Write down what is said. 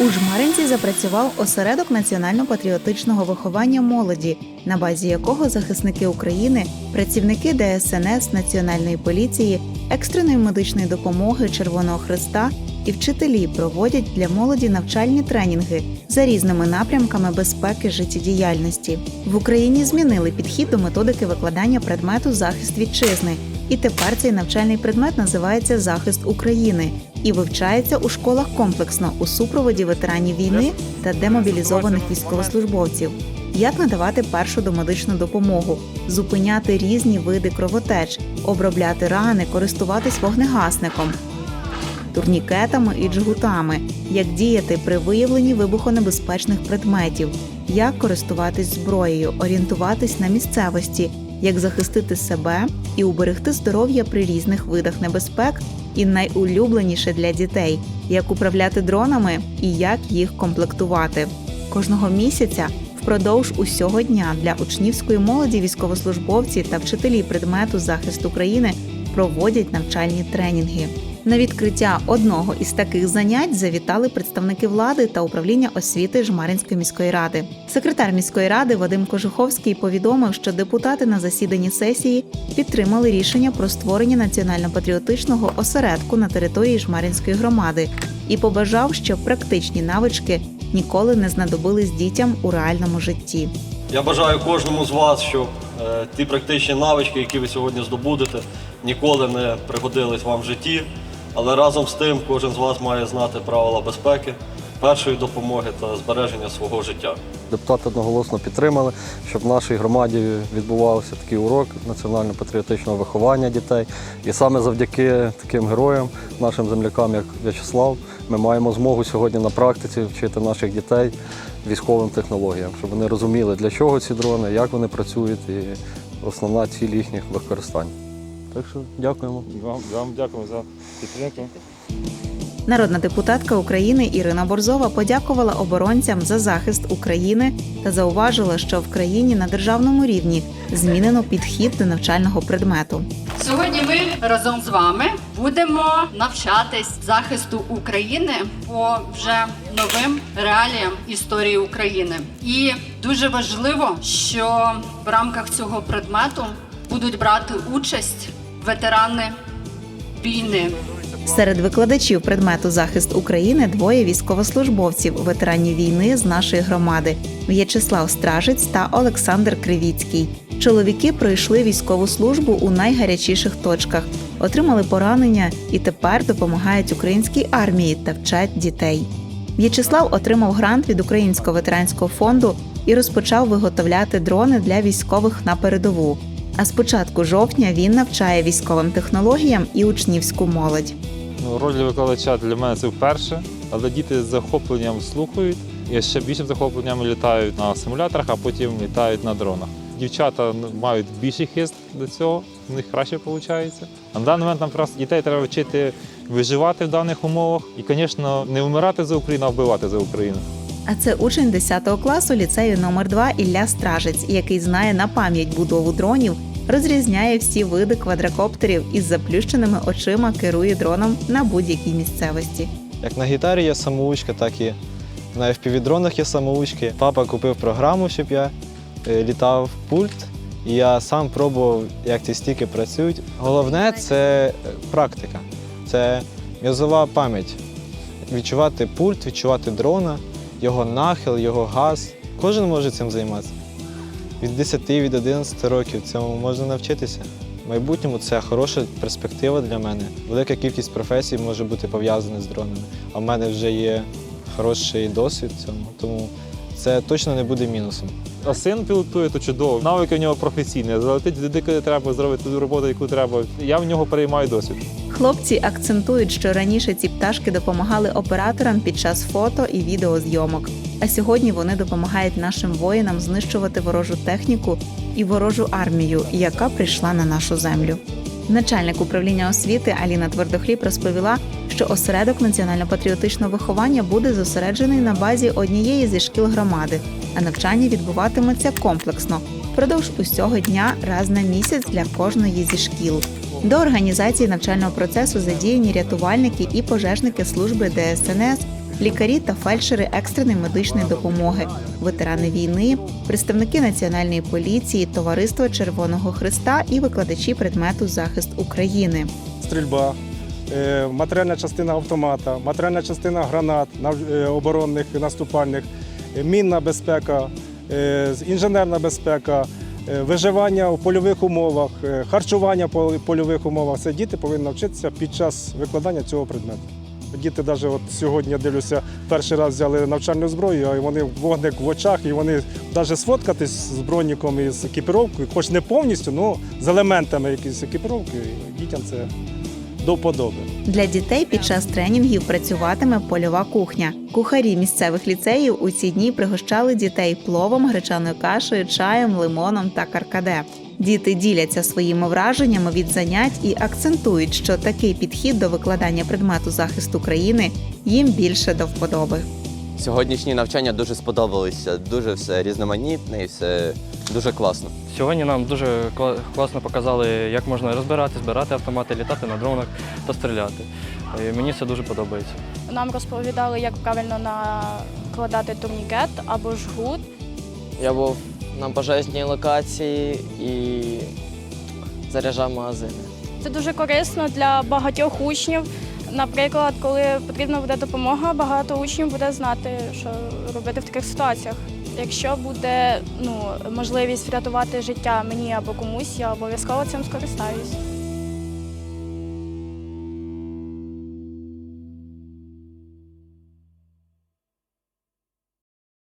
У Жмаринці запрацював осередок національно-патріотичного виховання молоді, на базі якого захисники України, працівники ДСНС, Національної поліції, екстреної медичної допомоги Червоного Христа і вчителі проводять для молоді навчальні тренінги за різними напрямками безпеки життєдіяльності. В Україні змінили підхід до методики викладання предмету захист вітчизни. І тепер цей навчальний предмет називається Захист України і вивчається у школах комплексно у супроводі ветеранів війни та демобілізованих військовослужбовців. Як надавати першу домедичну допомогу, зупиняти різні види кровотеч, обробляти рани, користуватись вогнегасником, турнікетами і джгутами, як діяти при виявленні вибухонебезпечних предметів, як користуватись зброєю, орієнтуватись на місцевості, як захистити себе і уберегти здоров'я при різних видах небезпек, і найулюбленіше для дітей, як управляти дронами і як їх комплектувати. Кожного місяця впродовж усього дня для учнівської молоді військовослужбовці та вчителі предмету захист України проводять навчальні тренінги. На відкриття одного із таких занять завітали представники влади та управління освіти Жмаринської міської ради. Секретар міської ради Вадим Кожуховський повідомив, що депутати на засіданні сесії підтримали рішення про створення національно-патріотичного осередку на території Жмаринської громади і побажав, щоб практичні навички ніколи не знадобились дітям у реальному житті. Я бажаю кожному з вас, щоб е, ті практичні навички, які ви сьогодні здобудете, ніколи не пригодились вам в житті. Але разом з тим кожен з вас має знати правила безпеки, першої допомоги та збереження свого життя. Депутати одноголосно підтримали, щоб в нашій громаді відбувався такий урок національно-патріотичного виховання дітей. І саме завдяки таким героям, нашим землякам, як В'ячеслав, ми маємо змогу сьогодні на практиці вчити наших дітей військовим технологіям, щоб вони розуміли, для чого ці дрони, як вони працюють і основна ціль їхніх використань. Так що дякуємо. Вам, вам дякую за підтримку. Народна депутатка України Ірина Борзова подякувала оборонцям за захист України та зауважила, що в країні на державному рівні змінено підхід до навчального предмету. Сьогодні ми разом з вами будемо навчатись захисту України по вже новим реаліям історії України. І дуже важливо, що в рамках цього предмету будуть брати участь ветерани війни. Серед викладачів предмету захист України двоє військовослужбовців, ветеранів війни з нашої громади В'ячеслав Стражець та Олександр Кривіцький. Чоловіки пройшли військову службу у найгарячіших точках, отримали поранення і тепер допомагають українській армії та вчать дітей. В'ячеслав отримав грант від Українського ветеранського фонду і розпочав виготовляти дрони для військових на передову. А з початку жовтня він навчає військовим технологіям і учнівську молодь. Ну, роль викладача для мене це вперше, але діти з захопленням слухають і ще більшим захопленням літають на симуляторах, а потім літають на дронах. Дівчата мають більший хист до цього, в них краще виходить. А на даний момент нам просто дітей треба вчити виживати в даних умовах і, звісно, не вмирати за Україну, а вбивати за Україну. А це учень 10 класу ліцею номер 2 Ілля Стражець, який знає на пам'ять будову дронів, розрізняє всі види квадрокоптерів і з заплющеними очима керує дроном на будь-якій місцевості. Як на гітарі є самоучка, так і на FPV-дронах є самоучки. Папа купив програму, щоб я е, літав в пульт, і я сам пробував, як ці стіки працюють. Головне це практика, це м'язова пам'ять. Відчувати пульт, відчувати дрона, його нахил, його газ. Кожен може цим займатися. Від 10, від 11 років цьому можна навчитися. В майбутньому це хороша перспектива для мене. Велика кількість професій може бути пов'язана з дронами. А в мене вже є хороший досвід в цьому, тому це точно не буде мінусом. А син пілотує, то чудово. Навики в нього професійні. Залетить туди, куди треба, зробити ту роботу, яку треба. Я в нього переймаю досвід. Хлопці акцентують, що раніше ці пташки допомагали операторам під час фото і відеозйомок. А сьогодні вони допомагають нашим воїнам знищувати ворожу техніку і ворожу армію, яка прийшла на нашу землю. Начальник управління освіти Аліна Твердохліб розповіла, що осередок національно-патріотичного виховання буде зосереджений на базі однієї зі шкіл громади, а навчання відбуватиметься комплексно впродовж усього дня раз на місяць для кожної зі шкіл. До організації навчального процесу задіяні рятувальники і пожежники служби ДСНС, лікарі та фельдшери екстреної медичної допомоги, ветерани війни, представники національної поліції, товариства Червоного Христа і викладачі предмету захист України. стрільба, е, матеріальна частина автомата, матеріальна частина гранат е, оборонних наступальних, е, мінна безпека, інженерна безпека, виживання у польових умовах, е, харчування в польових умовах. Це діти повинні навчитися під час викладання цього предмету. Діти навіть от сьогодні дивлюся, перший раз взяли навчальну зброю, а вони вогник в очах, і вони навіть сфоткатись з броніком і з екіпіровкою, хоч не повністю, але з елементами якоїсь екіпіровки, дітям це до вподоби. Для дітей під час тренінгів працюватиме польова кухня. Кухарі місцевих ліцеїв у ці дні пригощали дітей пловом, гречаною кашею, чаєм, лимоном та каркаде. Діти діляться своїми враженнями від занять і акцентують, що такий підхід до викладання предмету захисту країни їм більше до вподоби. Сьогоднішні навчання дуже сподобалися. Дуже все різноманітне і все дуже класно. Сьогодні нам дуже класно показали, як можна розбирати, збирати автомати, літати на дронах та стріляти. І мені це дуже подобається. Нам розповідали, як правильно накладати турнікет або жгут. Я був на пожежній локації і заряджав магазини. Це дуже корисно для багатьох учнів. Наприклад, коли потрібна буде допомога, багато учнів буде знати, що робити в таких ситуаціях. Якщо буде ну, можливість врятувати життя мені або комусь, я обов'язково цим скористаюсь.